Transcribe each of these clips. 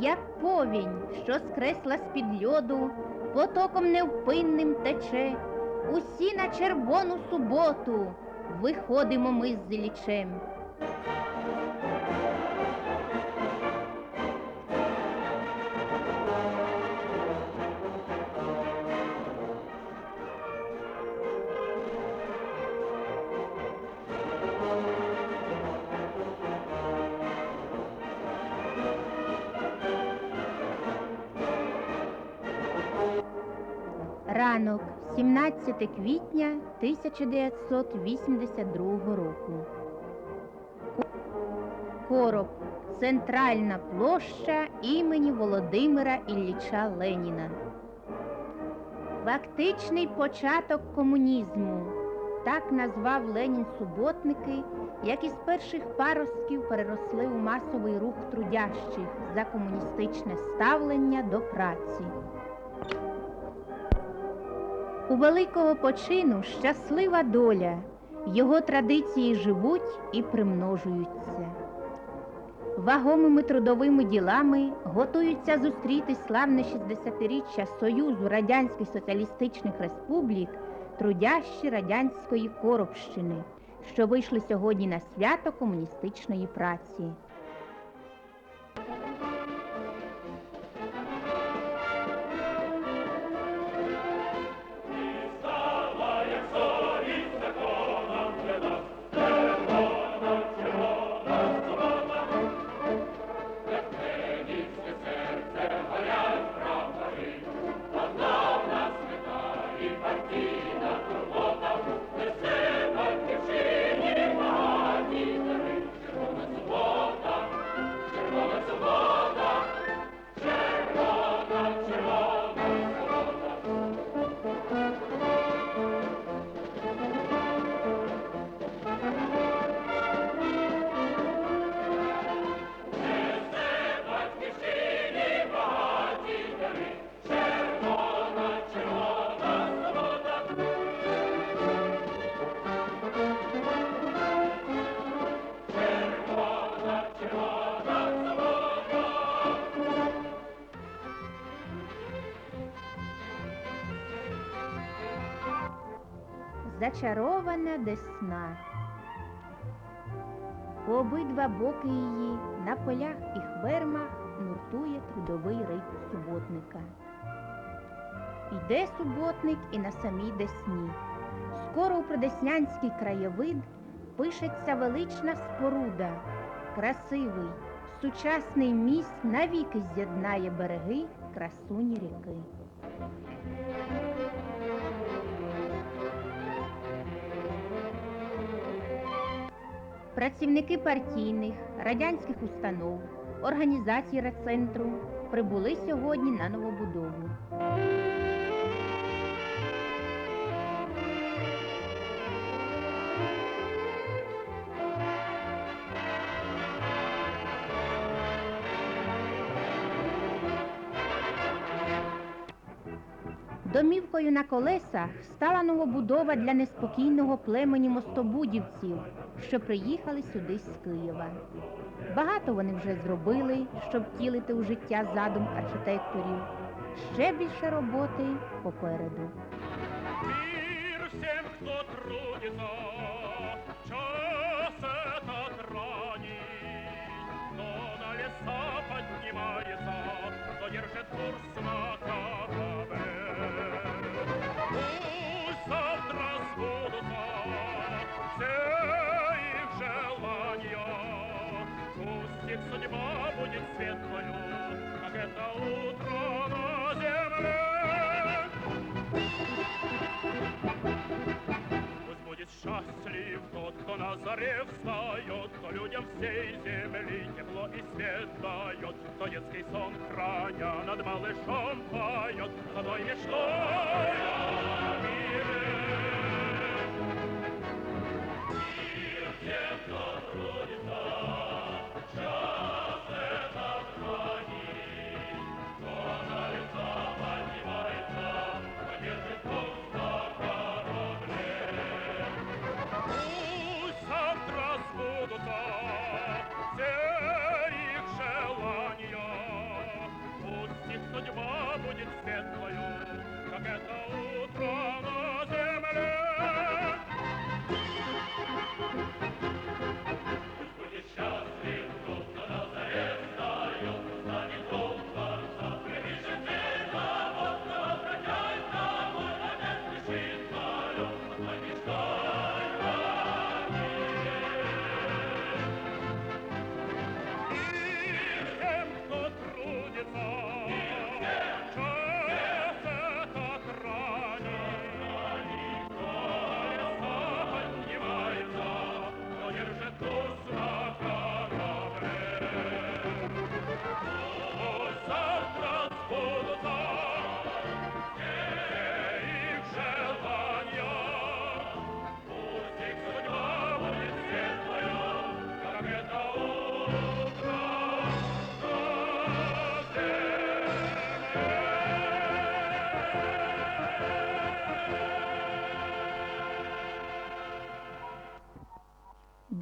як повінь, що скресла з-під льоду, потоком невпинним тече. Усі на червону суботу виходимо ми з злічем. 17 квітня 1982 року. Короб. Центральна площа імені Володимира Ілліча Леніна. Фактичний початок комунізму. Так назвав Ленін суботники, які з перших паростків переросли у масовий рух трудящих за комуністичне ставлення до праці. У великого почину щаслива доля, його традиції живуть і примножуються. Вагомими трудовими ділами готуються зустріти славне 60-річчя Союзу Радянських Соціалістичних Республік трудящі радянської Коробщини, що вийшли сьогодні на свято комуністичної праці. Зачарована десна. По обидва боки її на полях і хвермах нуртує трудовий ритм суботника. Йде суботник і на самій десні. Скоро у придеснянський краєвид пишеться велична споруда, красивий, сучасний міст навіки з'єднає береги красуні ріки. Працівники партійних, радянських установ, організацій райцентру прибули сьогодні на новобудову. Домівкою на колесах стала новобудова для неспокійного племені мостобудівців, що приїхали сюди з Києва. Багато вони вже зробили, щоб втілити у життя задум архітекторів. Ще більше роботи попереду. Мир всем, кто трудится, час этот ранний, кто на леса поднимается, кто держит курс на их судьба будет светлою, как это утро на земле. Пусть будет счастлив тот, кто на заре встает, Кто людям всей земли тепло и свет дает, Кто детский сон храня над малышом поет, Одной мечтой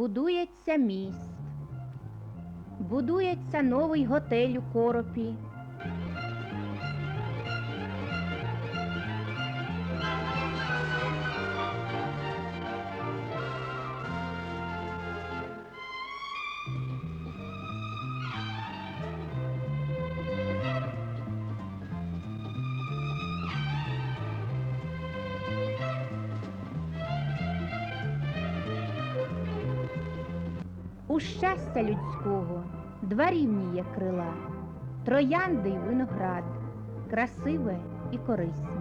Будується міст. Будується новий готель у Коропі. Щастя людського два рівні є крила, троянди й виноград, красиве і корисне.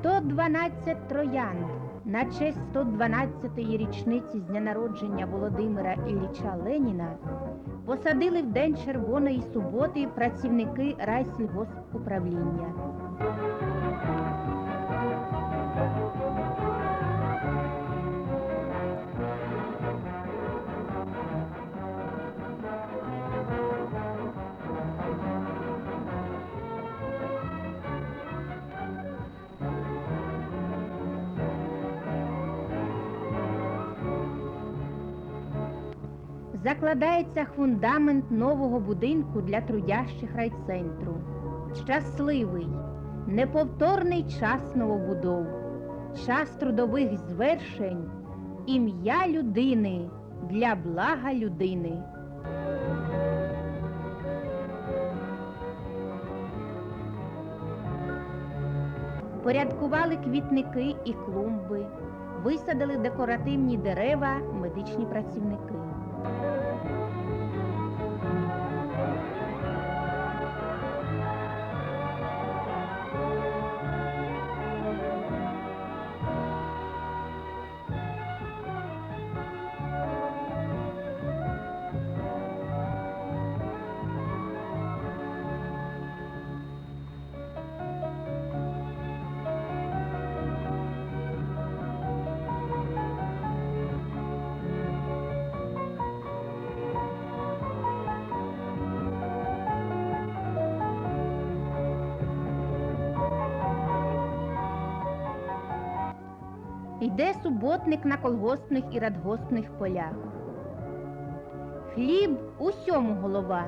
112 троянд на честь 112-ї річниці з дня народження Володимира Ілліча Леніна посадили в День Червоної суботи працівники райсільгоспуправління. Закладається фундамент нового будинку для трудящих райцентру. Щасливий, неповторний час новобудов, час трудових звершень, ім'я людини для блага людини. Порядкували квітники і клумби, висадили декоративні дерева медичні працівники. Thank you. Йде суботник на колгоспних і радгоспних полях. Хліб усьому голова.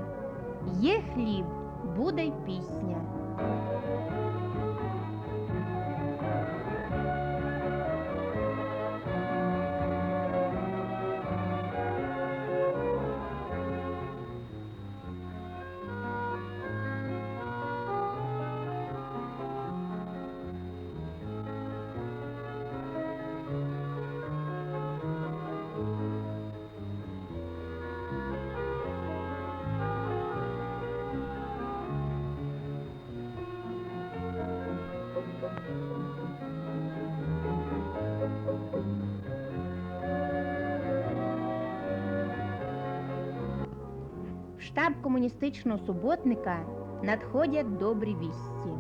Є хліб, буде й пісня. Штаб комуністичного суботника надходять добрі вісті.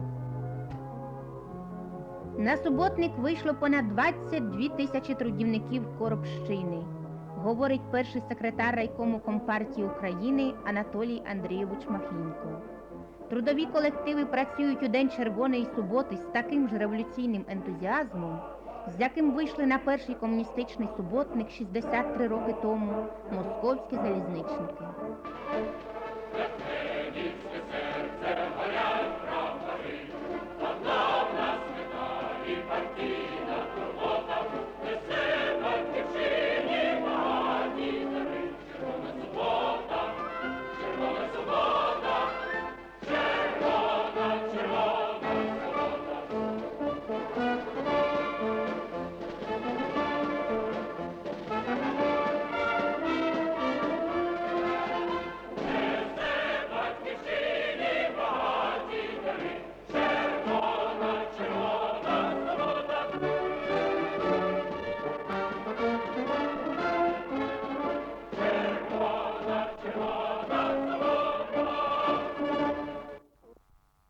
На суботник вийшло понад 22 тисячі трудівників Коробщини, говорить перший секретар райкому Компартії України Анатолій Андрійович Махінько. Трудові колективи працюють у День Червоної суботи з таким ж революційним ентузіазмом, з яким вийшли на перший комуністичний суботник 63 роки тому московські залізничники. Let's